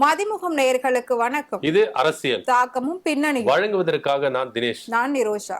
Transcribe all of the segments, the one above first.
மதிமுகம் நேயர்களுக்கு வணக்கம். இது அரசியல். தாக்கமும் பின்னணியும் வழங்குவதற்காக நான் தினேஷ். நான் நிரோஷா.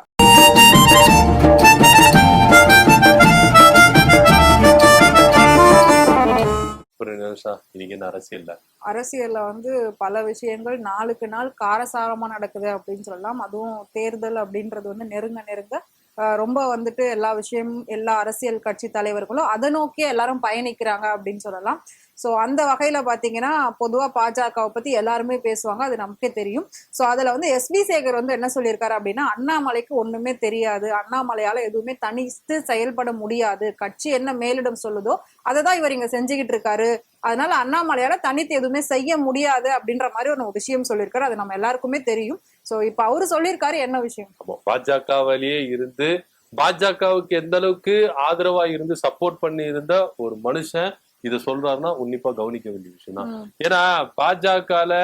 இன்னைக்கு என்ன அரசியல்ல? அரசியல்ல வந்து பல விஷயங்கள் நாளுக்கு நாள் காரசாரமா நடக்குது அப்படின்னு சொல்லலாம். அதுவும் தேர்தல் அப்படின்றது வந்து நெருங்க நெருங்க ரொம்ப வந்துட்டு எல்லா விஷயமும் எல்லா அரசியல் கட்சி தலைவர்களும் அதை நோக்கியே எல்லாரும் பயணிக்கிறாங்க அப்படின்னு சொல்லலாம். ஸோ அந்த வகையில பாத்தீங்கன்னா பொதுவா பாஜகவை பத்தி எல்லாருமே பேசுவாங்க. அது நமக்கே தெரியும். ஸோ அதுல வந்து எஸ்பி சேகர் வந்து என்ன சொல்லியிருக்காரு அப்படின்னா அண்ணாமலைக்கு ஒண்ணுமே தெரியாது. அண்ணாமலையால எதுவுமே தனித்து செயல்பட முடியாது. கட்சி என்ன மேலிடம் சொல்லுதோ அதை தான் இவர் இங்க செஞ்சுக்கிட்டு இருக்காரு. அதனால அண்ணாமலையால தனித்து எதுவுமே செய்ய முடியாது அப்படின்ற மாதிரி ஒரு விஷயம் சொல்லியிருக்காரு. அது நம்ம எல்லாருக்குமே தெரியும். சோ இப்ப அவரு சொல்லியிருக்காரு என்ன விஷயம்? ஆமா, பாஜகவிலேயே இருந்து பாஜகவுக்கு எந்த அளவுக்கு ஆதரவா இருந்து சப்போர்ட் பண்ணி இருந்த ஒரு மனுஷன் இத சொல்றாருன்னா உன்னிப்பா கவனிக்க வேண்டிய விஷயம் தான். ஏன்னா பாஜகல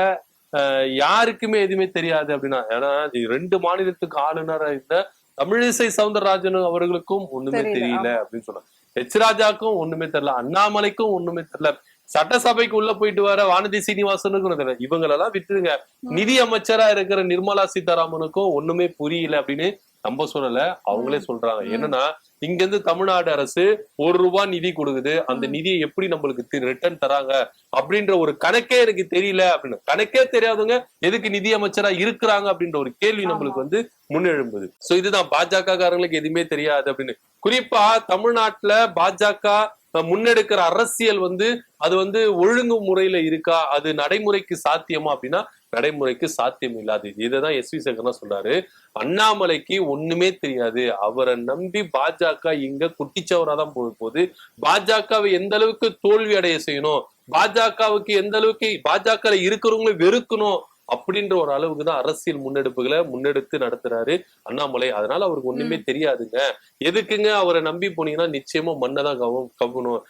யாருக்குமே எதுவுமே தெரியாது அப்படின்னா ஏன்னா ரெண்டு மாநிலத்துக்கு ஆளுநரா இருந்த தமிழிசை சவுந்தரராஜன் அவர்களுக்கும் ஒண்ணுமே தெரியல, தெரியல அப்படின்னு சொன்னாங்க ஹெச் ராஜாக்கும் ஒண்ணுமே தெரியல. அண்ணாமலைக்கும் ஒண்ணுமே தெரியல. சட்டசபைக்கு உள்ள போயிட்டு வர வானதி சீனிவாசனுக்கும் தெரியல இவங்களெல்லாம் விட்டுருங்க. நிதி அமைச்சரா இருக்கிற நிர்மலா சீதாராமனுக்கும் ஒண்ணுமே புரியல அப்படின்னு நம்ம சொல்லல அவங்களே சொல்றாங்க. என்னன்னா இங்க இருந்து தமிழ்நாடு அரசு ஒரு ரூபாய் நிதி கொடுக்குது அந்த. நிதியை எப்படி நம்மளுக்கு ரிட்டர்ன் தராங்க அப்படின்ற ஒரு கணக்கே எனக்கு தெரியல அப்படின்னு. கணக்கே தெரியாதவங்க எதுக்கு நிதி அமைச்சரா இருக்கிறாங்க அப்படின்ற ஒரு கேள்வி. நம்மளுக்கு வந்து முன்னெழும்புது. சோ இதுதான் பாஜக காரங்களுக்கு எதுவுமே தெரியாது அப்படின்னு. குறிப்பா தமிழ்நாட்டுல பாஜக முன்னெடுக்கிற அரசியல் வந்து அது வந்து ஒழுங்கு முறையில இருக்கா? அது நடைமுறைக்கு சாத்தியமா அப்படின்னா நடைமுறைக்கு சாத்தியம் இல்லாது. இதைதான் எஸ் வி சங்கர்னா சொல்றாரு. அண்ணாமலைக்கு ஒண்ணுமே தெரியாது. அவரை நம்பி பாஜக இங்க குட்டிச்சவரா தான் போக போகுது. பாஜகவை எந்த அளவுக்கு தோல்வி அடைய செய்யணும்? பாஜகவுக்கு எந்த அளவுக்கு பாஜக இருக்கிறவங்களை வெறுக்கணும்? அப்படின்ற ஒரு அளவுக்கு தான் அரசியல் முன்னெடுப்புகளை முன்னெடுத்து நடத்துறாரு அண்ணாமலை. அதனால அவருக்கு ஒண்ணுமே தெரியாதுங்க. எதுக்குங்க அவரை நம்பி போனீங்கன்னா நிச்சயமா மண்ணதான் கவ கவணும் பா-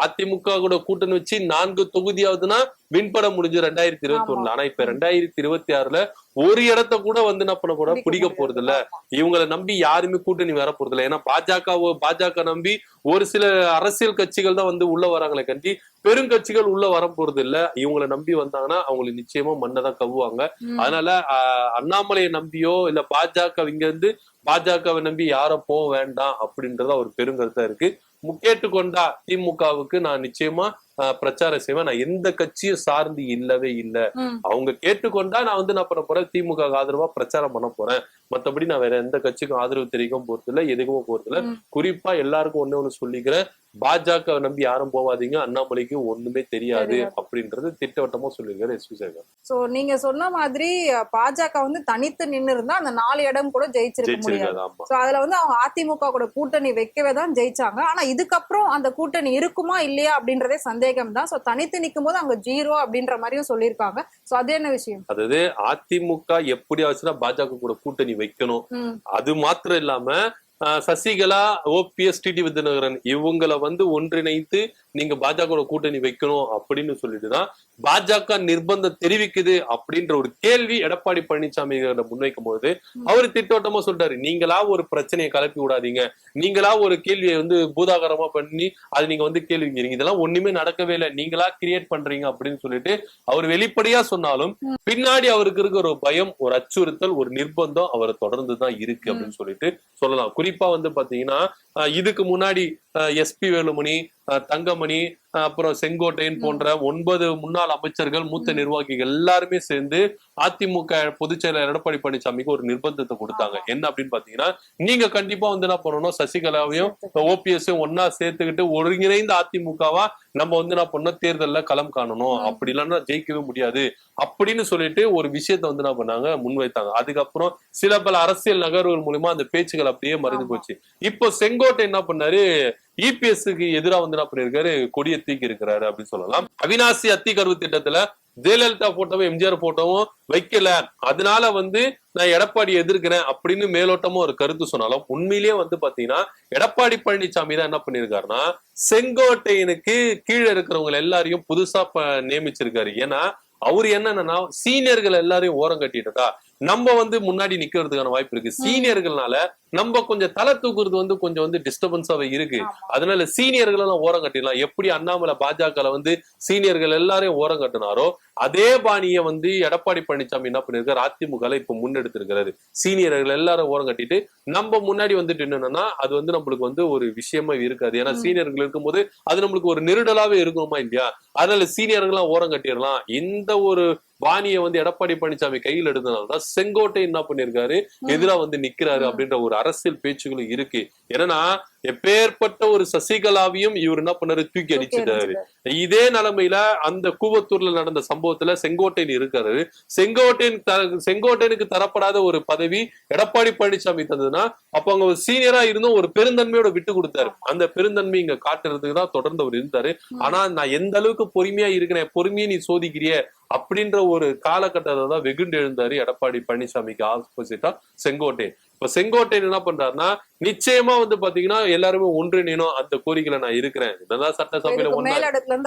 அதிமுக கூட கூட்டணி வச்சு நான்கு தொகுதியாவதுன்னா வின்பட முடிஞ்சு ரெண்டாயிரத்தி இருபத்தி ஒண்ணுல ஆனா இப்ப ரெண்டாயிரத்தி இருபத்தி ஆறுல ஒரு இடத்த கூட வந்து என்ன பண்ண போறா பிடிக்க போறது இல்ல இவங்களை நம்பி யாருமே கூட்டணி வர போறது இல்ல ஏன்னா பாஜக பாஜக நம்பி ஒரு சில அரசியல் கட்சிகள் தான் வந்து உள்ள வராங்களே கண்டி பெருங்கட்சிகள் உள்ள வர போறது இல்ல இவங்களை நம்பி வந்தாங்கன்னா அவங்களுக்கு நிச்சயமா மண்ணை தான் கவ்வுவாங்க. ம். அதனால அண்ணாமலையை நம்பியோ இல்ல பாஜக இங்க இருந்து பாஜகவை நம்பி யாரும் போக வேண்டாம் அப்படின்றத ஒரு பெருங்கருத்தா இருக்கு. கேட்டுக்கொண்டா திமுகவுக்கு நான் நிச்சயமா பிரச்சாரம் செய்வேன். நான் எந்த கட்சியும் சார்ந்து இல்லவே இல்ல. அவங்க கேட்டுக்கொண்டா நான் வந்து நான் பண்ண போறேன். திமுக ஆதரவா பிரச்சாரம் பண்ண போறேன். மத்தபடி நான் வேற எந்த கட்சிக்கும் ஆதரவு தெரிவிக்கவும் போறது இல்ல எதுக்கும் போறது இல்ல ம். குறிப்பா எல்லாருக்கும் ஒண்ணு ஒண்ணு சொல்லிக்கிறேன். பாஜக நம்பி யாரும் போவாதீங்க. அண்ணாமலைக்கு ஒண்ணுமே தெரியாது. அப்படின்றது திட்டவட்டமா சொல்லியிருக்காரு எஸ் வி சேகர். சோ நீங்க சொன்ன மாதிரி பாஜக வந்து தனித்து நின்னு இருந்தா அந்த நாலு இடம் கூட ஜெயிச்சிருக்க முடியாது. சோ அதுல வந்து அவங்க அதிமுக கூட கூட்டணி வைக்கவே தான் ஜெயிச்சாங்க. ஆனா இதுக்கப்புறம் அந்த கூட்டணி இருக்குமா இல்லையா அப்படின்றதே சந்தேகம். தான் சோ தனித்து நிக்கும் போது அங்க ஜீரோ அப்படின்ற மாதிரியும் சொல்லியிருக்காங்க. சோ அது என்ன விஷயம்? அதாவது அதிமுக எப்படி ஆச்சுன்னா பாஜக கூட கூட்டணி வைக்கணும். அது மாத்திரம் இல்லாம சசிகலா ஓபிஎஸ் டிடி வித்யநகரன் இவங்களை வந்து ஒன்றிணைத்து நீங்க பாஜக கூட்டணி வைக்கணும் அப்படின்னு சொல்லிட்டுதான் பாஜக நிர்பந்தம் தெரிவிக்குது அப்படின்ற ஒரு கேள்வி எடப்பாடி பழனிசாமி முன்வைக்கும் போது அவர் திட்டவட்டமா சொல்றாரு நீங்களா ஒரு பிரச்சனையை கலப்பி விடாதீங்க. நீங்களா ஒரு கேள்வியை வந்து பூதாகரமா பண்ணி அது நீங்க வந்து கேள்வி இதெல்லாம் ஒண்ணுமே நடக்கவே இல்லை. நீங்களா கிரியேட் பண்றீங்க அப்படின்னு சொல்லிட்டு அவர் வெளிப்படையா சொன்னாலும் பின்னாடி அவருக்கு இருக்க ஒரு பயம் ஒரு அச்சுறுத்தல் ஒரு நிர்பந்தம் அவரை தொடர்ந்து தான் இருக்கு அப்படின்னு சொல்லிட்டு சொல்லலாம். குறிப்பா வந்து பாத்தீங்கன்னா இதுக்கு முன்னாடி எஸ்பி வேலுமணி தங்கமணி அப்புறம் செங்கோட்டையன் போன்ற ஒன்பது முன்னாள் அமைச்சர்கள் மூத்த நிர்வாகிகள் எல்லாருமே சேர்ந்து அதிமுக பொதுச் செயலர் எடப்பாடி பழனிசாமிக்கு ஒரு நிர்பந்தத்தை கொடுத்தாங்க. என்ன அப்படின்னு பாத்தீங்கன்னா நீங்க கண்டிப்பா வந்து என்ன பண்ணணும்? சசிகலாவையும் ஓபிஎஸ் ஒன்னா சேர்த்துக்கிட்டு ஒருங்கிணைந்த அதிமுகவா நம்ம வந்து என்ன பண்ணோம் தேர்தல்ல களம் காணணும். அப்படி இல்லைன்னா ஜெயிக்கவே முடியாது. அப்படின்னு சொல்லிட்டு ஒரு விஷயத்த வந்து என்ன பண்ணாங்க? முன்வைத்தாங்க. அதுக்கப்புறம் சில பல அரசியல் நகர்வுகள் மூலியமா அந்த பேச்சுகள் அப்படியே மறைந்து. போச்சு. இப்போ செங்கோட்டை என்ன பண்ணாரு? இபிஎஸ்க்கு எதிரா வந்து என்ன பண்ணிருக்காரு? கொடியை தூக்கி இருக்கிறாரு அப்படின்னு சொல்லலாம். அவினாசி அத்தி கருவு திட்டத்துல ஜெயலலிதா போட்டோவும் எம்ஜிஆர் போட்டோவும் வைக்கல. அதனால வந்து நான் எடப்பாடி எதிர்க்கிறேன் அப்படின்னு மேலோட்டமா ஒரு கருத்து சொன்னாலும் உண்மையிலேயே வந்து பாத்தீங்கன்னா எடப்பாடி பழனிசாமி தான் என்ன பண்ணிருக்காருன்னா செங்கோட்டையனுக்கு கீழே இருக்கிறவங்க எல்லாரையும் புதுசா நியமிச்சிருக்காரு. ஏன்னா அவர் என்னன்னா சீனியர்கள் எல்லாரையும் ஓரம் கட்டிட்டதா நம்ம வந்து முன்னாடி நிக்கிறதுக்கான வாய்ப்பு இருக்கு. சீனியர்கள்னால நம்ம கொஞ்சம் தலை தூக்குறது வந்து கொஞ்சம் வந்து டிஸ்டர்பன்ஸாவே இருக்கு. அதனால சீனியர்கள் எல்லாம் ஓரம் கட்டிடலாம். எப்படி அண்ணாமலை பாஜக வந்து சீனியர்கள் எல்லாரையும் ஓரம் கட்டினாரோ அதே பாணியை வந்து எடப்பாடி பழனிசாமி என்ன பண்ணிருக்காரு? அதிமுக இப்ப முன்னெடுத்திருக்கிறாரு. சீனியர்கள் எல்லாரும் ஓரம் கட்டிட்டு நம்ம முன்னாடி வந்துட்டு என்னன்னா அது வந்து நம்மளுக்கு வந்து ஒரு விஷயமா இருக்காது. ஏன்னா. சீனியர்கள் இருக்கும்போது அது நம்மளுக்கு ஒரு நெருடலாவே இருக்கணுமா இல்லையா? அதனால சீனியர்கள்லாம் ஓரம் கட்டிடலாம். இந்த ஒரு பாணியை வந்து எடப்பாடி பழனிசாமி கையில் எடுத்தனால தான் செங்கோட்டை என்ன பண்ணிருக்காரு. எதிரா வந்து நிக்கிறாரு. அப்படின்ற ஒரு அரசியல் பேச்சுகளும் இருக்கு என்னன்னா எப்பேற்பட்ட ஒரு சசிகலாவையும் இவர் என்ன பண்ணாரு? தூக்கி அடிச்சிட்டாரு. இதே நிலைமையில அந்த கூவத்தூர்ல நடந்த சம்பவத்துல செங்கோட்டையன் இருக்காரு. செங்கோட்டையன் செங்கோட்டையனுக்கு தரப்படாத ஒரு பதவி எடப்பாடி பழனிசாமி தந்ததுன்னா அப்ப அங்க ஒரு சீனியரா இருந்தும் ஒரு பெருந்தன்மையோட விட்டு கொடுத்தாரு. அந்த பெருந்தன்மை இங்க காட்டுறதுக்கு தான் தொடர்ந்து அவர் இருந்தாரு. ஆனா நான் எந்த அளவுக்கு பொறுமையா இருக்கிறேன் பொறுமையை நீ சோதிக்கிறிய அப்படின்ற ஒரு காலகட்டத்தை தான் வெகுண்டு எழுந்தாரு எடப்பாடி பழனிசாமிக்கு ஆப்போசிட்டா செங்கோட்டையன். இப்ப செங்கோட்டையன் என்ன பண்றாருன்னா நிச்சயமா வந்து பாத்தீங்கன்னா எல்லாருமே ஒன்றிணைணும் அந்த கோரிக்கையில நான் இருக்கிறேன். இதெல்லாம் சட்டசபையில ஒன்னா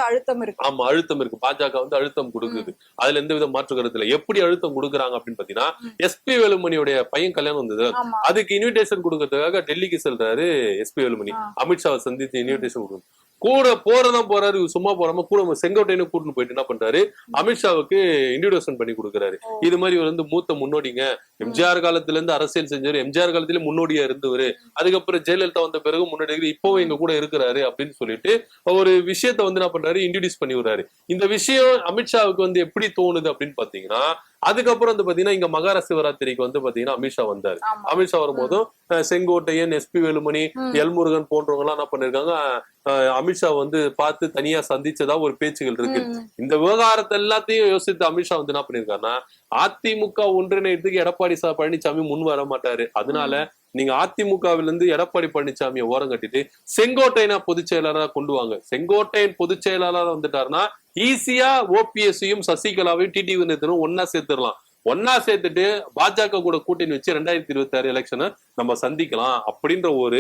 அழுத்தம் இருக்கு. ஆமா அழுத்தம் இருக்கு. பாஜக வந்து அழுத்தம் கொடுக்குது. அதுல எந்த வித மாற்று கருத்து இல்ல. எப்படி அழுத்தம் கொடுக்குறாங்க அப்படின்னு பாத்தீங்கன்னா. எஸ்பி வேலுமணியுடைய பையன் கல்யாணம் வந்தது. அதுக்கு இன்விடேஷன் கொடுக்கறதுக்காக டெல்லிக்கு செல்றாரு எஸ்பி வேலுமணி. அமித்ஷாவை சந்தித்து இன்விடேஷன் கொடுக்கணும். கூட போறதான் போறாரு சும்மா போறாம கூட செங்கோட்டையனு கூட்டிட்டு போயிட்டு என்ன பண்றாரு? அமித்ஷாவுக்கு இன்விடேஷன் பண்ணி கொடுக்குறாரு. இது மாதிரி இவர் வந்து மூத்த முன்னோடிங்க. எம்ஜிஆர் காலத்துல இருந்து அரசியல் செஞ்சவர் எம்ஜிஆர் காலத்திலே முன்னோடியா இருந்தவர். அதுக்கப்புறம் ஜெயலலிதா வந்த பிறகு முன்னாடி இப்பவும் எங்க கூட இருக்கிறாரு அப்படின்னு சொல்லிட்டு ஒரு விஷயத்த வந்து என்ன பண்றாரு? இன்ட்ரடியூஸ் பண்ணி விடுறாரு. இந்த விஷயம் அமித்ஷாவுக்கு வந்து எப்படி தோணுது அப்படின்னு பாத்தீங்கன்னா அதுக்கப்புறம் வந்து பாத்தீங்கன்னா இங்க மகார சிவராத்திரிக்கு வந்து பாத்தீங்கன்னா அமித்ஷா வந்தாரு. அமித்ஷா வரும்போதும் செங்கோட்டையன் எஸ்பி வேலுமணி. எல்முருகன் போன்றவங்க எல்லாம் என்ன பண்ணிருக்காங்க அமித்ஷா வந்து பார்த்து தனியா சந்திச்சதா ஒரு பேச்சுகள் இருக்கு. இந்த விவகாரத்தை எல்லாத்தையும் யோசித்து அமித்ஷா வந்து என்ன பண்ணிருக்காருன்னா அதிமுக ஒன்றிணையத்துக்கு எடப்பாடி சா பழனிசாமி முன் வர மாட்டாரு. அதனால நீங்க அதிமுகவில இருந்து எடப்பாடி பழனிசாமியை ஓரம் கட்டிட்டு செங்கோட்டையனை பொதுச் செயலாளரா கொண்டு வாங்க. செங்கோட்டையன் பொதுச் செயலாளரா வந்துட்டாருன்னா ஈஸியா ஓபிஎஸ்ஸையும் சசிகலாவையும் டிடிவி நேத்தனும் ஒன்னா சேர்த்துடலாம். ஒன்னா சேர்த்துட்டு பாஜக கூட கூட்டணி வச்சு ரெண்டாயிரத்தி இருபத்தி ஆறு எலெக்ஷனை நம்ம சந்திக்கலாம் அப்படின்ற ஒரு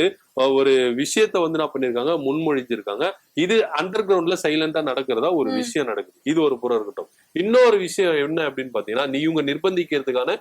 ஒரு விஷயத்த வந்து என்ன பண்ணிருக்காங்க முன்மொழிஞ்சிருக்காங்க. இது அண்டர் கிரவுண்ட்ல சைலண்டா நடக்கிறதா ஒரு. விஷயம் நடக்குது. இது ஒரு புறம் இருக்கட்டும் இன்னொரு விஷயம் என்ன அப்படின்னு பாத்தீங்கன்னா நீ இவங்க நிர்பந்திக்கிறதுக்கான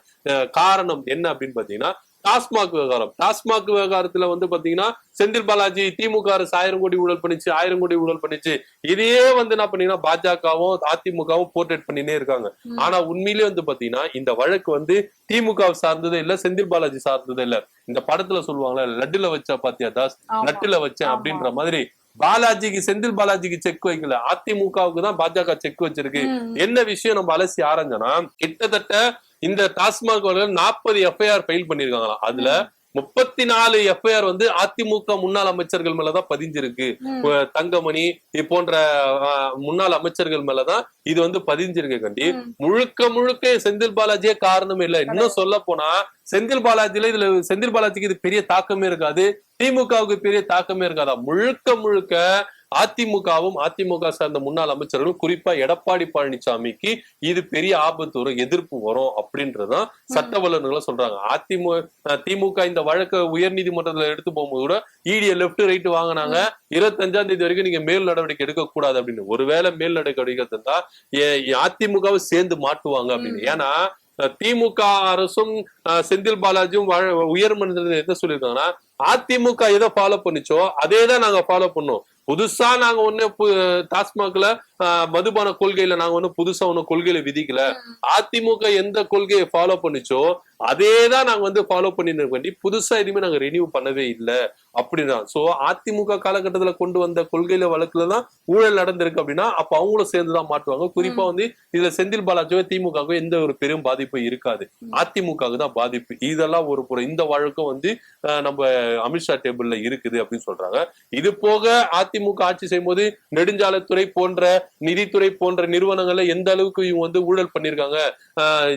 காரணம் என்ன அப்படின்னு பாத்தீங்கன்னா டாஸ்மாக் விவகாரம் டாஸ்மாக் விவகாரத்துல வந்து பாத்தீங்கன்னா செந்தில் பாலாஜி திமுக அரசு ஆயிரம் கோடி ஊழல் பண்ணிச்சு ஆயிரம் கோடி ஊழல் பண்ணிச்சு இதையே வந்து என்ன பண்ணீங்கன்னா பாஜகவும் அதிமுகவும் போர்ட்ரேட் பண்ணினே இருக்காங்க. ஆனா உண்மையிலேயே வந்து பாத்தீங்கன்னா இந்த வழக்கு வந்து திமுக சார்ந்தது இல்ல செந்தில் பாலாஜி சார்ந்தது இல்ல இந்த படத்துல சொல்லுவாங்கல்ல லட்டுல வச்சா பாத்தியா தாஸ் ஆமா. நட்டுல வச்சேன். அப்படின்ற மாதிரி பாலாஜிக்கு செந்தில் பாலாஜிக்கு செக் வைக்கல. அதிமுகவுக்கு தான் பாஜக செக் வச்சிருக்கு. என்ன விஷயம் நம்ம அலசி ஆரஞ்சனா கிட்டத்தட்ட இந்த டாஸ்மாக் நாற்பது எஃப்ஐஆர் ஃபைல் பண்ணிருக்காங்களாம் அதுல முப்பத்தி நாலு எஃப்ஐஆர் வந்து அதிமுக முன்னாள் அமைச்சர்கள் மேலதான் பதிஞ்சிருக்கு. தங்கமணி போன்ற முன்னாள் அமைச்சர்கள் மேலதான் இது வந்து பதிஞ்சிருக்கு கண்டி. முழுக்க முழுக்க செந்தில் பாலாஜியே காரணம் இல்ல. இன்னும் சொல்ல போனா செந்தில் பாலாஜில இதுல செந்தில் பாலாஜிக்கு இது பெரிய தாக்கமே இருக்காது. திமுகவுக்கு பெரிய தாக்கமே இருக்காதா? முழுக்க முழுக்க அதிமுகவும் அதிமுக சார்ந்த முன்னாள் அமைச்சர்களும் குறிப்பா எடப்பாடி பழனிசாமிக்கு இது பெரிய ஆபத்து வரும் எதிர்ப்பு வரும் அப்படின்றதுதான் சட்ட வல்லுநர்கள் சொல்றாங்க. அதிமுக திமுக இந்த வழக்கை உயர் நீதிமன்றத்துல எடுத்து போகும்போது கூட இடிய லெப்ட் ரைட் வாங்கினாங்க. இருபத்தஞ்சாம் தேதி வரைக்கும் நீங்க மேல் நடவடிக்கை எடுக்க கூடாது அப்படின்னு. ஒருவேளை மேல் நடவடிக்கை ஏ- அதிமுகவை சேர்ந்து மாட்டுவாங்க அப்படின்னு. ஏன்னா திமுக அரசும் செந்தில் பாலாஜியும் உயர்மன்றத்தில் என்ன சொல்லியிருக்காங்கன்னா அதிமுக எதை ஃபாலோ பண்ணிச்சோ அதே தான் நாங்க ஃபாலோ பண்ணோம். புதுசா நாங்க ஒன்னு பு- டாஸ்மாக்ல மதுபான கொள்கையில நாங்க ஒண்ணு புதுசா ஒண்ணு கொள்கையில விதிக்கல. அதிமுக எந்த கொள்கையை ஃபாலோ பண்ணிச்சோ அதே தான் நாங்க வந்து ஃபாலோ பண்ணிட்டு வேண்டி புதுசா எதுவுமே நாங்க ரெனியூ பண்ணவே இல்லை. அப்படின்னா சோ அதிமுக காலகட்டத்துல கொண்டு வந்த கொள்கையில வழக்குல தான் ஊழல் நடந்திருக்கு அப்படின்னா அப்ப அவங்களும் சேர்ந்துதான் மாட்டுவாங்க குறிப்பா வந்து இதுல செந்தில் பாலாஜியோ திமுகவோ எந்த ஒரு பெரும் பாதிப்பும் இருக்காது. அதிமுகவுக்கு தான் பாதிப்பு. இதெல்லாம் ஒரு புறம். இந்த வழக்கம் வந்து நம்ம அமித்ஷா டேபிள்ல இருக்குது அப்படின்னு சொல்றாங்க. இது போக அதிமுக ஆட்சி செய்யும்போது நெடுஞ்சாலைத்துறை போன்ற நிதித்துறை போன்ற நிறுவனங்கள்ல எந்த அளவுக்கு இவங்க வந்து ஊழல் பண்ணிருக்காங்க?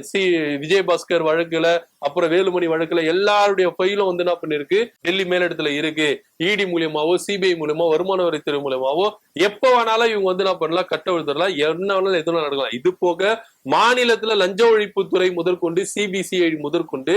சி விஜயபாஸ்கர் வழக்குல அப்புறம் வேலுமணி வழக்குல எல்லாருடைய ஃபைலும் வந்து என்ன பண்ணிருக்கு? டெல்லி மேலிடத்துல இருக்கு. இடி மூலியமாவோ சிபிஐ மூலியமா வருமான வரித்துறை மூலியமாவோ எப்ப வேணாலும் இவங்க வந்து என்ன பண்ணலாம்? கட்ட விழுத்துடலாம் என்ன வேணாலும் எது நடக்கலாம். இது போக மாநிலத்துல லஞ்ச ஒழிப்புத்துறை முதற்கொண்டு சிபிசிஐடி முதற்கொண்டு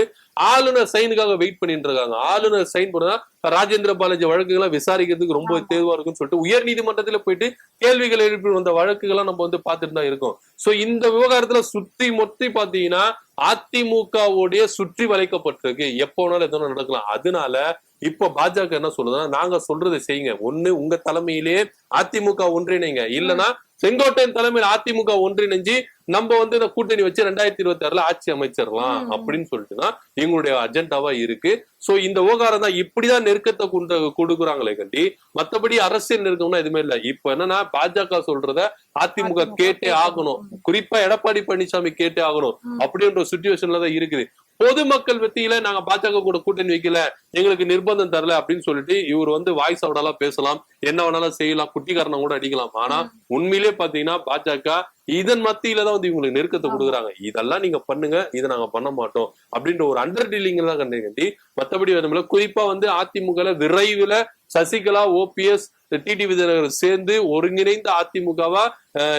ஆளுநர் சைனுக்காக வெயிட் பண்ணிட்டு இருக்காங்க ஆளுநர் சைன் பண்ணா ராஜேந்திர பாலாஜி வழக்குகளை விசாரிக்கிறதுக்கு ரொம்ப. தேர்வா இருக்கும்னு சொல்லிட்டு உயர் நீதிமன்றத்துல போயிட்டு கேள்விகள் எழுப்பி வந்த வழக்குகளை நம்ம வந்து பார்த்துட்டு தான் இருக்கோம். சோ இந்த விவகாரத்துல சுத்தி மொத்தி பாத்தீங்கன்னா அதிமுகவுடைய சுற்றி வளைக்கப்பட்டிருக்கு. எப்போ வேணாலும் எதனா நடக்கலாம். அதனால இப்ப பாஜக என்ன சொல்லுதுன்னா நாங்க சொல்றதை செய்யுங்க. ஒண்ணு உங்க தலைமையிலே அதிமுக ஒன்றிணைங்க. இல்லனா செங்கோட்டையன் தலைமையில் அதிமுக ஒன்றிணைஞ்சு நம்ம வந்து இந்த கூட்டணி வச்சு ரெண்டாயிரத்தி இருபத்தி ஆறுல ஆட்சி அமைச்சிடலாம். அப்படின்னு சொல்லிட்டு தான் எங்களுடைய அஜெண்டாவா இருக்கு. சோ இந்த விவகாரம் தான் இப்படிதான் நெருக்கத்தை கொண்டு கொடுக்குறாங்களே கண்டி மத்தபடி அரசியல் நெருக்கம்னா எதுவுமே இல்ல. இப்ப என்னன்னா பாஜக சொல்றத அதிமுக கேட்டே. ஆகணும். குறிப்பா எடப்பாடி பழனிசாமி கேட்டே ஆகணும். அப்படின்ற ஒரு சுச்சுவேஷன்ல தான் இருக்குது. பொதுமக்கள் மத்தியில நாங்க பாஜக கூட கூட்டணி வைக்கல எங்களுக்கு நிர்பந்தம் தரல அப்படின்னு சொல்லிட்டு இவர் வந்து வாய்ஸ் அவுடாலாம் பேசலாம். என்ன வேணாலும் செய்யலாம். குட்டிக்காரனை கூட அடிக்கலாம். ஆனா உண்மையிலே பாத்தீங்கன்னா பாஜக இதன் மத்தியில தான் வந்து இவங்களுக்கு நெருக்கத்தை. கொடுக்குறாங்க இதெல்லாம் நீங்க பண்ணுங்க இதை நாங்க பண்ண மாட்டோம் அப்படின்ற ஒரு அண்டர் டீலிங் தான் கண்டு மத்தபடி வேணும்ல குறிப்பா வந்து அதிமுக விரைவில் சசிகலா ஓபிஎஸ் டிடி விஜயநகர் சேர்ந்து ஒருங்கிணைந்த அதிமுகவா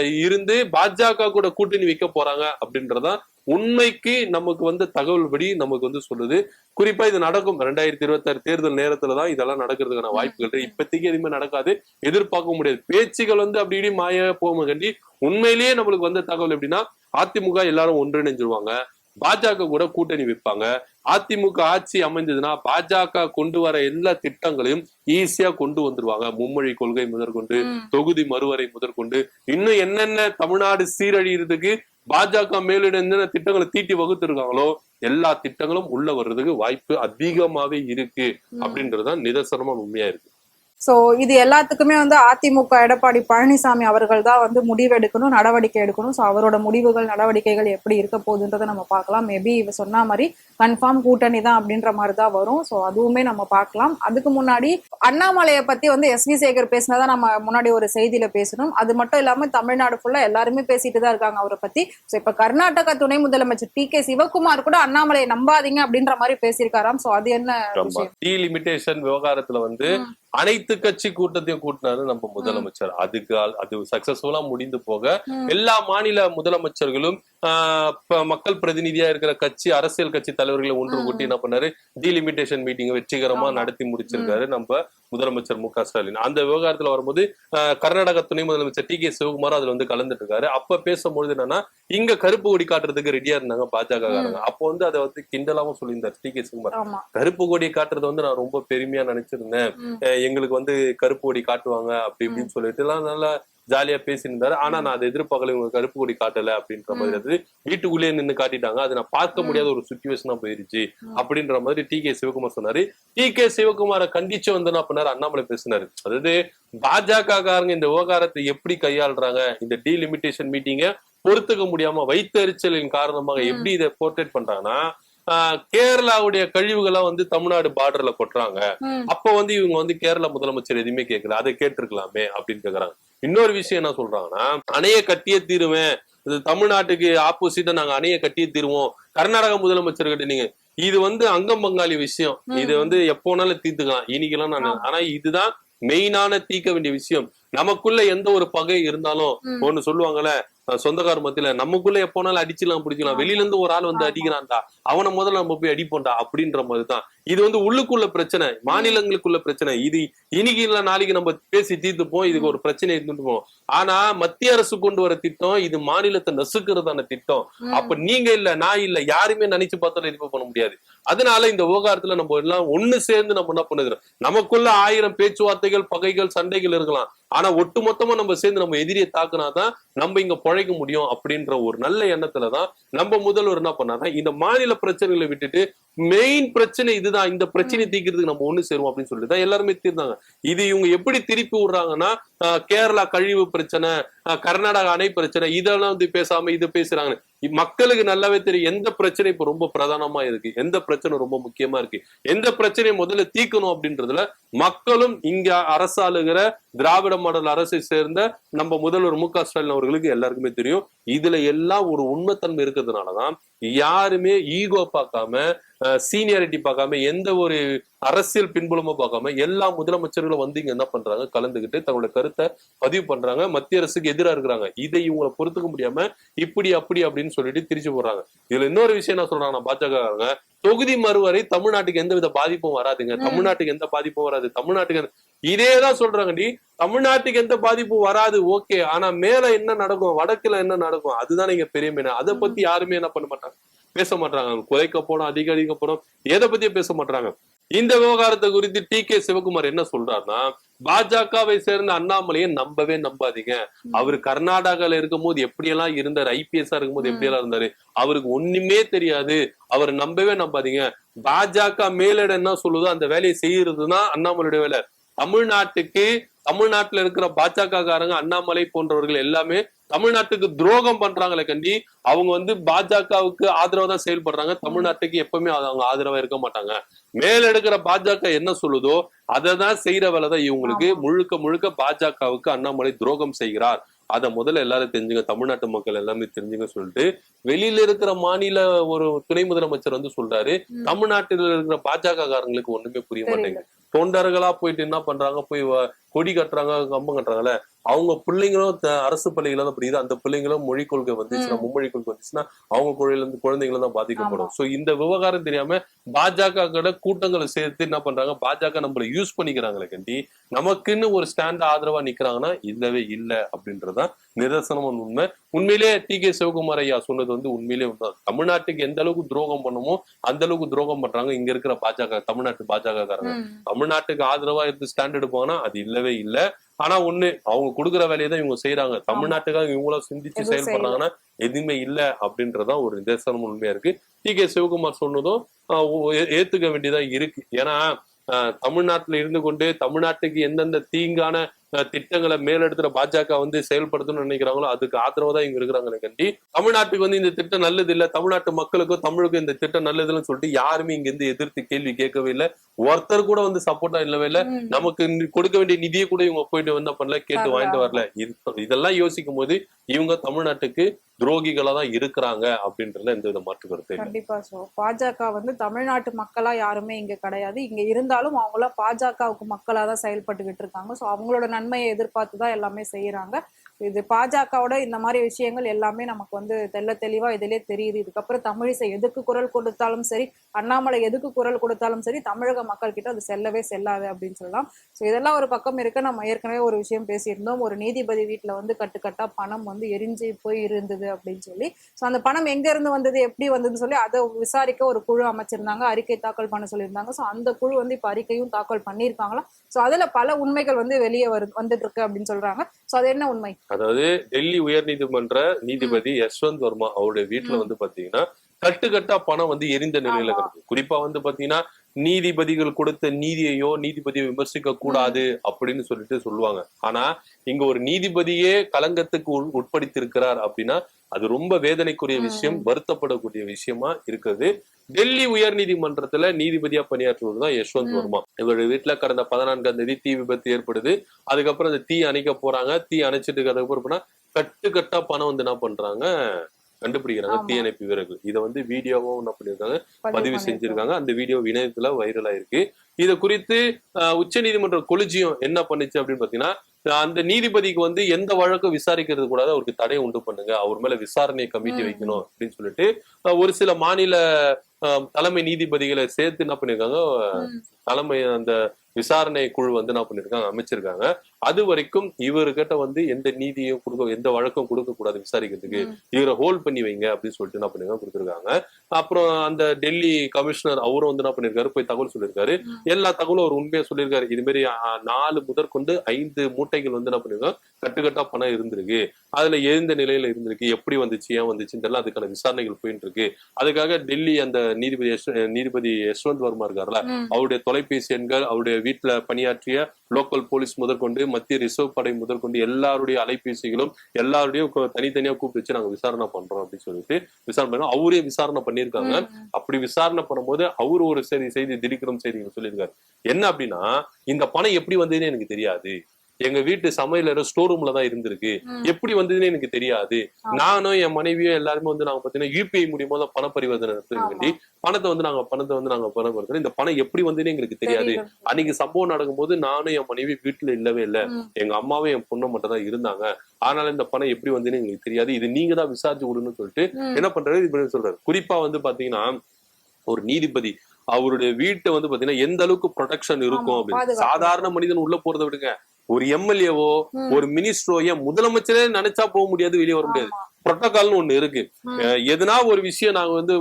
இருந்து பாஜக கூட கூட்டணி வைக்க போறாங்க அப்படின்றதான் உண்மைக்கு நமக்கு வந்த தகவல் படி நமக்கு வந்து சொல்லுது. குறிப்பா இது நடக்கும். ரெண்டாயிரத்தி இருபத்தி ஆறு தேர்தல் நேரத்துல தான் இதெல்லாம் நடக்கிறதுக்கான வாய்ப்புகள் இருக்கு. இப்போதைக்கு எதுவுமே நடக்காது. எதிர்பார்க்க முடியாது. பேச்சுகள் வந்து அப்படி இப்படி மாய போகும் கண்டி உண்மையிலேயே நம்மளுக்கு வந்த தகவல் எப்படின்னா அதிமுக எல்லாரும் ஒன்றிணைஞ்சிருவாங்க. பாஜக கூட கூட்டணி வைப்பாங்க. அதிமுக ஆட்சி அமைஞ்சதுன்னா பாஜக கொண்டு வர எல்லா திட்டங்களையும் ஈஸியா கொண்டு வந்துருவாங்க. மும்மொழி கொள்கை முதற்கொண்டு. தொகுதி மறுவரை முதற்கொண்டு. இன்னும் என்னென்ன தமிழ்நாடு சீரழியறதுக்கு பாஜக மேலிட என்னென்ன திட்டங்களை தீட்டி வகுத்திருக்காங்களோ எல்லா திட்டங்களும் உள்ள வர்றதுக்கு வாய்ப்பு அதிகமாவே இருக்கு. அப்படின்றதுதான் நிதர்சனமா உண்மையா இருக்கு. சோ இது எல்லாத்துக்குமே வந்து அதிமுக எடப்பாடி பழனிசாமி அவர்கள் தான் வந்து முடிவெடுக்கணும் நடவடிக்கை எடுக்கணும். சோ அவரோட முடிவுகள் நடவடிக்கைகள் எப்படி இருக்க போகுதுன்றதை நம்ம பார்க்கலாம். மேபி இவ சொன்ன மாதிரி கன்ஃபார்ம் கூட்டணி தான் அப்படின்ற மாதிரி தான் வரும். சோ அதுவுமே நம்ம பார்க்கலாம். அதுக்கு முன்னாடி அண்ணாமலையை பத்தி வந்து எஸ் வி சேகர் பேசினதா நம்ம முன்னாடி ஒரு செய்தியில பேசணும் அது மட்டும் இல்லாம தமிழ்நாடு ஃபுல்லா எல்லாருமே பேசிட்டு தான் இருக்காங்க அவரை பத்தி. சோ இப்ப கர்நாடகா துணை முதலமைச்சர் டி கே சிவகுமார் கூட அண்ணாமலையை நம்பாதீங்க அப்படின்ற மாதிரி பேசியிருக்காராம். சோ அது என்ன விஷயம்? விவகாரத்துல வந்து. அனைத்து கட்சி கூட்டத்தையும் கூட்டினாரு நம்ம முதலமைச்சர் அதுக்கு அது சக்சஸ்ஃபுல்லா முடிந்து போக. எல்லா மாநில முதலமைச்சர்களும் மக்கள் பிரதிநிதியா இருக்கிற கட்சி அரசியல் கட்சி தலைவர்களை ஒன்று கூட்டி என்ன பண்ணாரு? டீலிமிட்டேஷன் மீட்டிங் வெற்றிகரமா. நடத்தி முடிச்சிருக்காரு நம்ம முதலமைச்சர் மு க ஸ்டாலின். அந்த விவகாரத்துல வரும்போது கர்நாடக துணை முதலமைச்சர் டி கே சிவகுமார் அதுல வந்து கலந்துட்டு இருக்காரு. அப்ப பேசும்பொழுது என்னன்னா இங்க கருப்பு கொடி காட்டுறதுக்கு ரெடியா இருந்தாங்க பாஜக காரங்க. அப்போ வந்து அதை வந்து கிண்டலாவும் சொல்லியிருந்தார் டி கே சிவகுமார். கருப்பு கொடி காட்டுறது வந்து நான் ரொம்ப பெருமையா நினைச்சிருந்தேன். எங்களுக்கு வந்து கருப்பு கொடி காட்டுவாங்க அப்படி இப்படின்னு சொல்லிட்டு. எல்லாம் நல்லா ஜாலியா பேசியிருந்தாரு. ஆனா நான் அதை எதிர்பார்க்கல இவங்க கருப்பு கொடி காட்டல அப்படின்ற மாதிரி இருந்தது வீட்டுக்குள்ளேயே நின்னு காட்டிட்டாங்க. அதை நான் பார்க்க முடியாத ஒரு சுச்சுவேஷனா போயிருச்சு அப்படின்ற மாதிரி டி கே சிவகுமார் சொன்னாரு. டி கே சிவகுமாரை கண்டிச்சு வந்து என்ன பண்ணாரு? அண்ணாமலை பேசினாரு. அதாவது பாஜக காரங்க இந்த விவகாரத்தை எப்படி கையாளுறாங்க? இந்த டீலிமிட்டேஷன் மீட்டிங்க பொறுத்துக்க முடியாம வைத்தறிச்சலின் காரணமாக. எப்படி இதை போர்ட்ரேட் பண்றாங்கன்னா கேரளாவுடைய கழிவுகளை வந்து தமிழ்நாடு பார்டர்ல கொட்டுறாங்க. அப்ப வந்து இவங்க வந்து கேரள முதலமைச்சர் எதுவுமே கேட்கல அதை கேட்டிருக்கலாமே அப்படின்னு கேக்குறாங்க இன்னொரு விஷயம் என்ன சொல்றாங்கன்னா அணைய கட்டியே தீருவேன் இது தமிழ்நாட்டுக்கு ஆப்போசிட்டா நாங்க அணைய கட்டியே தீருவோம் கர்நாடக முதலமைச்சர் கிட்ட நீங்க இது வந்து அங்கம் பங்காளி விஷயம். இது வந்து எப்போ வேணாலும் தீர்த்துக்கலாம் இன்னைக்கெல்லாம் நான். ஆனா இதுதான் மெயினான தீர்க்க வேண்டிய விஷயம் நமக்குள்ள எந்த ஒரு பகை இருந்தாலும். ஒண்ணு சொல்லுவாங்கல்ல சொந்தக்கார மத்தியில நமக்குள்ள எப்போனாலும் அடிச்சுலாம் பிடிக்கலாம். வெளியில இருந்து ஒரு ஆள் வந்து. அடிக்கிறான்டா. அவனை முதல்ல நம்ம போய் அடிப்போம்டா அப்படின்ற மாதிரிதான். இது வந்து உள்ளுக்குள்ள பிரச்சனை. மாநிலங்களுக்குள்ள பிரச்சனை. இது இன்னைக்கு இல்ல நாளைக்கு நம்ம பேசி தீர்த்துப்போம். இதுக்கு ஒரு பிரச்சனை இருந்துட்டு போவோம் ஆனா மத்திய அரசு கொண்டு வர திட்டம் இது மாநிலத்தை நசுக்கிறதான திட்டம். அப்ப நீங்க இல்ல நான் இல்ல யாருமே நினைச்சு பார்த்தாலும் இது பண்ண முடியாது. அதனால இந்த விவகாரத்துல நம்ம எல்லாம் ஒண்ணு சேர்ந்து நம்ம என்ன பண்ணுகிறோம் நமக்குள்ள ஆயிரம் பேச்சுவார்த்தைகள் பகைகள் சண்டைகள் இருக்கலாம். ஆனா ஒட்டுமொத்தமா நம்ம சேர்ந்து நம்ம எதிரியை தாக்குனாதான் நம்ம இங்க பொழைக்க முடியும் அப்படின்ற ஒரு நல்ல எண்ணத்துலதான் நம்ம முதல்வர் என்ன பண்ணாதான் இந்த மாநில பிரச்சனைகளை விட்டுட்டு மெயின் பிரச்சனை இதுதான். இந்த பிரச்சனையை தீர்க்கிறதுக்கு நம்ம ஒண்ணு சேருவோம் அப்படின்னு சொல்லிட்டு தான் எல்லாருமே தீர்ந்தாங்க. இது இவங்க எப்படி திருப்பி விடுறாங்கன்னா கேரளா கழிவு பிரச்சனை கர்நாடகா அணை பிரச்சனை இதெல்லாம் வந்து பேசாம இது பேசுறாங்க. மக்களுக்கு நல்லாவே தெரியும் எந்த பிரச்சனை இப்ப ரொம்ப பிரதானமா இருக்கு? எந்த பிரச்சனை ரொம்ப முக்கியமா இருக்கு? எந்த பிரச்சனையை முதல்ல தீர்க்கணும் அப்படின்றதுல மக்களும் இங்க அரசாளுகிற திராவிட மாடல் அரசை சேர்ந்த நம்ம முதல்வர் மு க ஸ்டாலின் அவர்களுக்கு எல்லாருக்குமே தெரியும். இதுல எல்லாம் ஒரு உண்மைத்தன்மை இருக்கிறதுனாலதான் யாருமே ஈகோ பார்க்காம சீனியாரிட்டி பார்க்காம எந்த ஒரு அரசியல் பின்புலமும் பார்க்காம எல்லா முதலமைச்சர்களும் வந்து இங்க என்ன பண்றாங்க? கலந்துகிட்டு தங்களோட கருத்தை பதிவு பண்றாங்க. மத்திய அரசுக்கு எதிரா இருக்கிறாங்க. இதை இவங்களை பொறுத்துக்க முடியாம இப்படி அப்படி அப்படின்னு சொல்லிட்டு திரிச்சு போடுறாங்க. இதுல இன்னொரு விஷயம் என்ன சொல்றாங்க பாஜக தொகுதி மறுவரை தமிழ்நாட்டுக்கு எந்த வித பாதிப்பும் வராதுங்க. தமிழ்நாட்டுக்கு எந்த பாதிப்பும் வராது. தமிழ்நாட்டுக்கு இதேதான் சொல்றாங்க டி. தமிழ்நாட்டுக்கு எந்த பாதிப்பும் வராது ஓகே. ஆனா மேல என்ன நடக்கும் வடக்குல என்ன நடக்கும் அதுதான் இங்க பெரிய மீன். அதை பத்தி யாருமே என்ன பண்ண மாட்டாங்க. பேச மாட்டாங்க குறைக்க போனோம் அதிகரிக்க போனோம் எதை பத்தியும் பேச மாட்டாங்க இந்த விவகாரத்தை குறித்து டி. கே. சிவகுமார் என்ன சொல்றாருன்னா பாஜகவை சேர்ந்த அண்ணாமலையை நம்பவே நம்பாதீங்க. அவர் கர்நாடகால இருக்கும்போது எப்படியெல்லாம் இருந்தாரு? ஐபிஎஸ்ஆ இருக்கும்போது எப்படியெல்லாம் இருந்தாரு? அவருக்கு ஒண்ணுமே தெரியாது. அவர் நம்பவே நம்பாதீங்க. பாஜக மேலிடம் என்ன சொல்லுதோ அந்த வேலையை செய்யறதுதான் அண்ணாமலையுடைய வேலை. தமிழ்நாட்டுக்கு தமிழ்நாட்டுல இருக்கிற பாஜக காரங்க அண்ணாமலை போன்றவர்கள் எல்லாமே தமிழ்நாட்டுக்கு துரோகம் பண்றாங்களே கண்டி. அவங்க வந்து பாஜகவுக்கு ஆதரவா தான் செயல்படுறாங்க. தமிழ்நாட்டுக்கு எப்பவுமே அவங்க ஆதரவா இருக்க மாட்டாங்க. மேல எடுக்கிற பாஜக என்ன சொல்லுதோ அதை தான் செய்யற வேலை தான் இவங்களுக்கு. முழுக்க முழுக்க பாஜகவுக்கு அண்ணாமலை துரோகம் செய்கிறார். அதை முதல்ல எல்லாரும் தெரிஞ்சுங்க. தமிழ்நாட்டு மக்கள் எல்லாமே தெரிஞ்சுங்க சொல்லிட்டு வெளியில இருக்கிற மாநில ஒரு துணை முதலமைச்சர் வந்து சொல்றாரு. தமிழ்நாட்டில் இருக்கிற பாஜக காரங்களுக்கு ஒண்ணுமே புரிய தெரியல. மாட்டேங்குது. தொண்டர்களா போயிட்டு என்ன பண்றாங்க? போய் கொடி கட்டுறாங்க கம்பம் கட்டுறாங்கல்ல அவங்க பிள்ளைங்களும் அரசு பள்ளிகள தான் புரியுது அந்த பிள்ளைங்களும் மொழி கொள்கை வந்துச்சுன்னா மும்மொழி கொள்கை வந்துச்சுன்னா அவங்க குழந்தைல இருந்து குழந்தைங்களும் தான் பாதிக்கப்படும். சோ இந்த விவகாரம் தெரியாம பாஜக கூட கூட்டங்களை சேர்த்து என்ன பண்றாங்க பாஜக நம்மள யூஸ் பண்ணிக்கிறாங்களே கண்டி நமக்குன்னு ஒரு ஸ்டாண்ட் ஆதரவா நிக்கிறாங்கன்னா இல்லவே இல்ல அப்படின்றதுதான் நிதர்சனமான உண்மை. உண்மையிலே டி. கே. சிவகுமார் ஐயா சொன்னது வந்து உண்மையிலே உண்மை தமிழ்நாட்டுக்கு எந்த அளவுக்கு துரோகம் பண்ணுமோ அந்த அளவுக்கு துரோகம் பண்றாங்க இங்க இருக்கிற பாஜக தமிழ்நாட்டு பாஜக காரங்க. தமிழ்நாட்டுக்கு ஆதரவா இருந்து ஸ்டாண்ட் எடுப்பாங்கன்னா அது இல்லவே இல்ல. ஆனா ஒண்ணு அவங்க கொடுக்குற வேலையை தான் இவங்க செய்யறாங்க தமிழ்நாட்டுக்காக இவங்களும் சிந்திச்சு செயல்படுறாங்கன்னா எதுவுமே இல்ல அப்படின்றதான் ஒரு நிதர்சனம் உண்மையா இருக்கு. டி. கே. சிவகுமார் சொன்னதும் ஏத்துக்க வேண்டியதா இருக்கு. ஏன்னா தமிழ்நாட்டுல இருந்து கொண்டு தமிழ்நாட்டுக்கு எந்தெந்த தீங்கான திட்டங்களை மேலெடுத்துற பாஜக வந்து செயல்படுத்தணும்னு நினைக்கிறாங்களோ அதுக்கு ஆதரவா தான் இங்க இருக்கிறாங்க கண்டி தமிழ்நாட்டுக்கு வந்து இந்த திட்டம் நல்லது இல்ல தமிழ்நாட்டு மக்களுக்கும் தமிழுக்கும் இந்த திட்டம் நல்லதுன்னு சொல்லிட்டு யாருமே இங்க இருந்து எதிர்த்து கேள்வி கேட்கவே இல்லை. ஒருத்தர் கூட வந்து சப்போர்ட்டா இல்லவே இல்ல. நமக்கு கொடுக்க வேண்டிய நிதியை கூட இவங்க போயிட்டு என்ன பண்ணல கேட்டு. வாங்கிட்டு வரல. இது- இதெல்லாம் யோசிக்கும் போது இவங்க தமிழ்நாட்டுக்கு துரோகிகளா தான் இருக்கிறாங்க அப்படின்றதுல எந்த வித மாற்று கருத்து கண்டிப்பா சோ பாஜக வந்து தமிழ்நாட்டு மக்களா யாருமே இங்க கிடையாது. இங்க இருந்தாலும் அவங்கள பாஜகவுக்கு மக்களா தான் செயல்பட்டுக்கிட்டு இருக்காங்க. சோ அவங்களோட நன்மையை எதிர்பார்த்து தான் எல்லாமே செய்யறாங்க இது பாஜகவோட இந்த மாதிரி விஷயங்கள் எல்லாமே நமக்கு வந்து தெள்ள தெளிவா இதிலே தெரியுது. இதுக்கப்புறம் தமிழிசை எதுக்கு குரல் கொடுத்தாலும் சரி அண்ணாமலை எதுக்கு குரல் கொடுத்தாலும் சரி தமிழக மக்கள் கிட்ட அது செல்லவே செல்லாது அப்படின்னு சொல்லலாம். ஸோ இதெல்லாம் ஒரு பக்கம் இருக்க. நம்ம ஏற்கனவே ஒரு விஷயம் பேசியிருந்தோம். ஒரு நீதிபதி வீட்டில் வந்து கட்டுக்கட்டா பணம் வந்து எரிஞ்சு போய் இருந்தது அப்படின்னு சொல்லி. ஸோ அந்த பணம் எங்க இருந்து வந்தது எப்படி வந்ததுன்னு சொல்லி அதை விசாரிக்க ஒரு குழு அமைச்சிருந்தாங்க. அறிக்கை தாக்கல் பண்ண சொல்லியிருந்தாங்க. ஸோ அந்த குழு வந்து இப்போ அறிக்கையும் தாக்கல் பண்ணியிருக்காங்களா ஸோ அதில் பல உண்மைகள் வந்து வெளியே வரு வந்துட்டு இருக்கு அப்படின்னு சொல்றாங்க. ஸோ அது என்ன உண்மை? அதாவது டெல்லி உயர்நீதிமன்ற நீதிபதி யஷ்வந்த் வர்மா அவருடைய வீட்டுல. வந்து பாத்தீங்கன்னா கட்டுக்கட்டா பணம் வந்து எரிந்த நிலையில. கிடக்கு குறிப்பா வந்து பாத்தீங்கன்னா நீதிபதிகள் கொடுத்த நீதியையோ நீதிபதியை விமர்சிக்க கூடாது அப்படின்னு சொல்லிட்டு சொல்லுவாங்க. ஆனா இங்க ஒரு நீதிபதியே களங்கத்துக்கு உள்- உட்படுத்தியிருக்கிறார் அப்படின்னா அது ரொம்ப வேதனைக்குரிய. விஷயம் வருத்தப்படக்கூடிய விஷயமா இருக்குது டெல்லி உயர் நீதிமன்றத்துல நீதிபதியா பணியாற்றுவது தான் யஷ்வந்த். வர்மா. இவருடைய வீட்டுல கடந்த பதினான்காம் தேதி தீ விபத்து ஏற்படுது. அதுக்கப்புறம் அந்த தீ அணைக்க போறாங்க. தீ அணைச்சிட்டு அதுக்கப்புறம் கட்டு கட்டா பணம் வந்து என்ன பண்றாங்க? கண்டுபிடிக்கிறாங்க. தீயணைப்பு வீரர்கள் இதை வந்து வீடியோவும் என்ன பண்ணிருக்காங்க பதிவு பண்ணியிருக்காங்க. செஞ்சிருக்காங்க அந்த வீடியோ இணையத்துல வைரலா இருக்கு இத குறித்து உச்ச நீதிமன்ற கொலிஜியம் என்ன பண்ணுச்சு அப்படின்னு பாத்தீங்கன்னா அந்த நீதிபதிக்கு வந்து எந்த வழக்கும் விசாரிக்கிறது கூடாது அவருக்கு தடை உண்டு பண்ணுங்க அவர் மேல விசாரணை கமிட்டி. வைக்கணும் அப்படின்னு சொல்லிட்டு ஒரு சில மாநில தலைமை நீதிபதிகளை சேர்த்து என்ன பண்ணிருக்காங்க. தலைமை அந்த விசாரணை குழு வந்து என்ன பண்ணிருக்காங்க? அமைச்சிருக்காங்க. அது வரைக்கும் இவர்கிட்ட வந்து எந்த நீதியும் கொடுக்க எந்த வழக்கும் கொடுக்க கூடாது விசாரிக்கிறதுக்கு. இவரை ஹோல்ட் பண்ணி வைங்க அப்படின்னு சொல்லிட்டு என்ன பண்ணிருக்காங்க? கொடுத்துருக்காங்க. அப்புறம் அந்த டெல்லி கமிஷனர் அவரும் வந்து என்ன பண்ணிருக்காரு? போய் தகவல் சொல்லியிருக்காரு. எல்லா தகவலும் அவர் உண்மையா சொல்லியிருக்காரு. இது மாதிரி நாலு முதற்கொண்டு ஐந்து மூட்டைகள் வந்து என்ன பண்ணிருக்காங்க? கட்டுக்கட்டா பணம் இருந்திருக்கு. அதுல எழுந்த நிலையில இருந்திருக்கு. எப்படி வந்துச்சு? ஏன் வந்துச்சுன்றலாம் அதுக்கான விசாரணைகள் போயிட்டு இருக்கு அதுக்காக டெல்லி அந்த நீதிபதி நீதிபதி யஷ்வந்த் வர்மா இருக்கார்ல. அவருடைய தொலைபேசி எண்கள் அவருடைய வீட்டுல பணியாற்றிய லோக்கல் போலீஸ் முதற்கொண்டு மத்திய ரிசர்வ் படை முதற்கொண்டு எல்லாருடைய அலைபேசிகளும் எல்லாருடையும் கு- தனித்தனியா கூப்பிட்டு வச்சு நாங்க விசாரணை பண்றோம் அப்படின்னு சொல்லிட்டு விசாரணை பண்ணோம் அவரே விசாரணை பண்ணியிருக்காங்க. அப்படி விசாரணை பண்ணும்போது அவரு ஒரு செய்தி செய்தி திரிக்கிறோம் செய்திகள் சொல்லியிருக்காரு. என்ன அப்படின்னா இந்த பணம் எப்படி வந்ததுன்னு எனக்கு தெரியாது. எங்க வீட்டு சமையலற ஸ்டோர் ரூம்ல தான் இருந்திருக்கு. எப்படி வந்ததுன்னு எனக்கு தெரியாது. நானும் என் மனைவியும் எல்லாருமே வந்து நாங்க பாத்தீங்கன்னா யூபிஐ மூலியமா தான் பண பரிவர்த்தனை. வேண்டி பணத்தை வந்து நாங்க பணத்தை வந்து நாங்க பணம் பரிவர்த்தனை இந்த பணம் எப்படி வந்ததுன்னு எங்களுக்கு தெரியாது. அன்னைக்கு சம்பவம் நடக்கும்போது நானும் என் மனைவி வீட்டுல இல்லவே இல்ல. எங்க அம்மாவும் என் பொண்ணும் மட்டும் தான் இருந்தாங்க அதனால இந்த பணம் எப்படி வந்ததுன்னு எங்களுக்கு தெரியாது இது நீங்க தான் விசாரிச்சு கொடுன்னு சொல்லிட்டு. என்ன பண்றாரு இப்படி சொல்றாரு குறிப்பா வந்து பாத்தீங்கன்னா ஒரு நீதிபதி அவருடைய வீட்டை வந்து பாத்தீங்கன்னா எந்த அளவுக்கு ப்ரொடெக்ஷன் இருக்கும் அப்படின்னு. சாதாரண மனிதன் உள்ள போறதை விடுங்க ஒரு எம்எல்ஏவோ. ஒரு மினிஸ்டரோ ஏன் முதலமைச்சரே நினைச்சா போக முடியாது வெளியே வர முடியாது. புரோட்டோகால்னு ஒண்ணு இருக்கு. எதுனா ஒரு விஷயம் நாங்க வந்து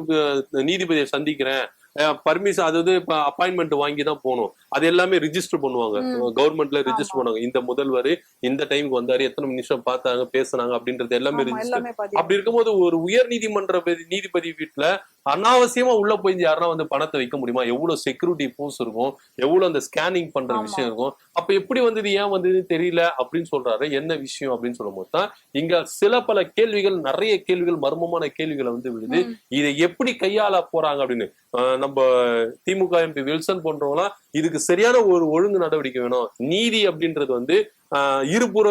நீதிபதியை சந்திக்கிறேன். பர்மிஷன் அதாவது இப்ப அப்பாயின்மெண்ட் வாங்கி தான் போகணும். அது எல்லாமே ரிஜிஸ்டர் பண்ணுவாங்க. கவர்மெண்ட்ல ரிஜிஸ்டர். பண்ணுவாங்க. இந்த முதல்வர் இந்த டைமுக்கு வந்தாரு எத்தனை நிமிஷம் பார்த்தாங்க பேசுனாங்க அப்படின்றது எல்லாமே ரிஜிஸ்டர் அப்படி இருக்கும்போது ஒரு உயர் நீதிமன்ற பதி- நீதிபதி வீட்டுல அனாவசியமா உள்ள போய் யாருன்னா வந்து பணத்தை வைக்க முடியுமா? எவ்வளவு செக்யூரிட்டி போர்ஸ் இருக்கும்? எவ்வளவு அந்த ஸ்கேனிங் பண்ற. விஷயம் இருக்கும்? அப்ப எப்படி வந்தது ஏன் வந்தது தெரியல அப்படின்னு சொல்றாரு. என்ன விஷயம் அப்படின்னு சொல்லும் போது தான் இங்க சில பல கேள்விகள் நிறைய கேள்விகள் மர்மமான கேள்விகளை வந்து விழுது. இதை எப்படி கையாள போறாங்க அப்படின்னு? நம்ம திமுக எம்பி வில்சன் போன்றவங்களாம் இதுக்கு சரியான ஒரு ஒழுங்கு நடவடிக்கை வேணும். நீதி அப்படின்றது வந்து இருபுற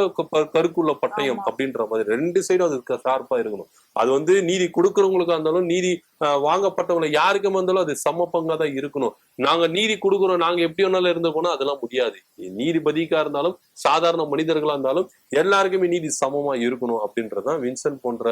கருக்குள்ள பட்டயம். அப்படின்ற மாதிரி ரெண்டு சைடும் அதுக்கு ஷார்ப்பா இருக்கணும். அது வந்து நீதி கொடுக்கறவங்களுக்கா இருந்தாலும் நீதி ஆஹ் வாங்கப்பட்டவங்க யாருக்கும் இருந்தாலும் அது சம பங்கா தான் இருக்கணும். நாங்க நீதி கொடுக்குறோம் நாங்க எப்படி வேணாலும் இருந்து போனா அதெல்லாம் முடியாது. நீதிபதிக்கா இருந்தாலும் சாதாரண மனிதர்களா இருந்தாலும் எல்லாருக்குமே நீதி சமமா இருக்கணும் அப்படின்றதுதான் வின்சென்ட் போன்ற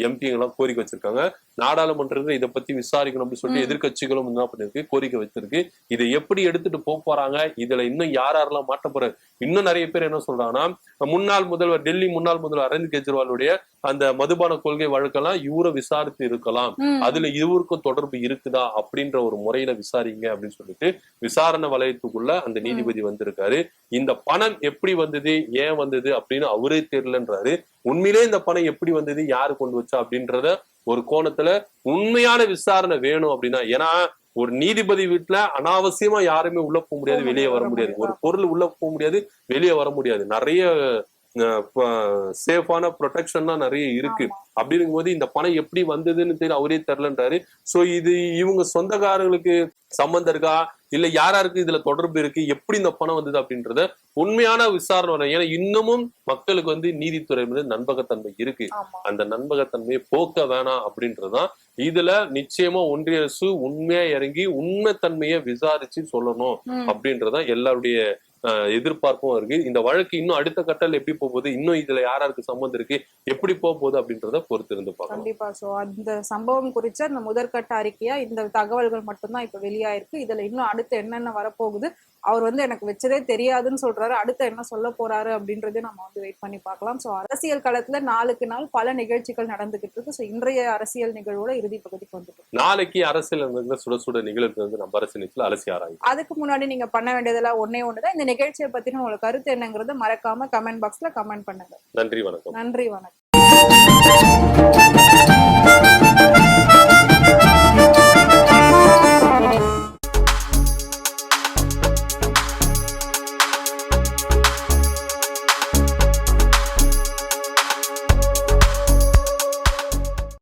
எம்பிங்கெல்லாம் கோரிக்கை வச்சிருக்காங்க. நாடாளுமன்றத்துல இதை பத்தி விசாரிக்கணும் அப்படின்னு சொல்லி ம். எதிர்க்கட்சிகளும் என்ன பண்ணிருக்கு? கோரிக்கை வச்சிருக்கு. இதை எப்படி எடுத்துட்டு போக போறாங்க? இதுல இன்னும் யார் யாரெல்லாம் மாட்ட போறாரு இன்னும் நிறைய பேர் என்ன சொல்றாங்கன்னா முன்னாள் முதல்வர் டெல்லி முன்னாள் முதல்வர் அரவிந்த் கெஜ்ரிவாலுடைய அந்த மதுபான கொள்கை வழக்கெல்லாம் இவரை விசாரித்து இருக்கலாம். அதுல இவருக்கும் தொடர்பு இருக்குதா அப்படின்ற ஒரு முறையில விசாரிங்க அப்படின்னு சொல்லிட்டு விசாரணை வலயத்துக்குள்ள அந்த நீதிபதி வந்திருக்காரு. இந்த பணம் எப்படி வந்தது ஏன் வந்தது அப்படின்னு அவரே தெரியலன்றாரு. உண்மையிலே இந்த பணம் எப்படி வந்தது யாரு கொண்டு வச்சா அப்படின்றத ஒரு கோணத்துல உண்மையான விசாரணை வேணும் அப்படின்னா ஏன்னா ஒரு நீதிபதி வீட்டுல அனாவசியமா யாருமே உள்ள போக முடியாது வெளியே வர முடியாது, ஒரு பொருள் உள்ள போக முடியாது வெளியே வர முடியாது. நிறைய சேஃபான ப்ரொடெக்ஷன்லாம் நிறைய இருக்கு. ஆமா. அப்படி இருக்கும்போது இந்த பணம் எப்படி வந்ததுன்னு தெரியல அவரே தெரிலன்றாரு சோ இது இவங்க சொந்தக்காரங்களுக்கு சம்பந்தம் இருக்கா? இல்ல யாராருக்கு இதுல தொடர்பு இருக்கு? எப்படி இந்த பணம் வந்தது அப்படின்றத உண்மையான விசாரணை வரும். ஏன்னா இன்னமும் மக்களுக்கு வந்து நீதித்துறை மீது நண்பகத்தன்மை இருக்கு. அந்த நண்பகத்தன்மையை போக்க வேணாம் அப்படின்றதுதான் இதுல நிச்சயமா ஒன்றிய அரசு உண்மையா இறங்கி உண்மைத்தன்மையை விசாரிச்சு சொல்லணும். அப்படின்றதான் எல்லாருடைய எதிர்பார்ப்பும் இருக்கு. இந்த வழக்கு இன்னும் அடுத்த கட்டல் எப்படி போக போகுது? இன்னும் இதுல யாராருக்கு சம்மந்தம் இருக்கு? எப்படி போக போகுது அப்படின்றத பொறுத்து இருந்து பார்க்கலாம். கண்டிப்பா. சோ அந்த சம்பவம் குறிச்ச அந்த முதற்கட்ட அறிக்கையா இந்த தகவல்கள் மட்டும்தான் இப்ப வெளியாயிருக்கு. இதுல இன்னும் அடுத்து என்னென்ன வரப்போகுது? அவர் வந்து எனக்கு வச்சதே தெரியாதுன்னு சொல்றாரு. அடுத்து என்ன சொல்ல போறாரு அப்படின்றதே நம்ம வந்து வெயிட் பண்ணி பார்க்கலாம். சோ அரசியல் களத்துல நாளுக்கு நாள் பல நிகழ்ச்சிகள் நடந்துகிட்டு இருக்கு. சோ இன்றைய அரசியல் நிகழ்வோட இறுதி பகுதிக்கு வந்துட்டோம். நாளைக்கு அரசியல் சுட சுட நிகழ்வு வந்து நம்ம அரசு நிச்சயம் அலசி ஆராயும். அதுக்கு முன்னாடி நீங்க பண்ண வேண்டியதெல்லாம் ஒன்னே ஒண்ணுதான். இந்த நிகழ்ச்சியை பத்தின உங்களுக்கு கருத்து என்னங்கறத மறக்காம கமெண்ட் பாக்ஸ்ல கமெண்ட் பண்ணுங்க. நன்றி வணக்கம். நன்றி வணக்கம்.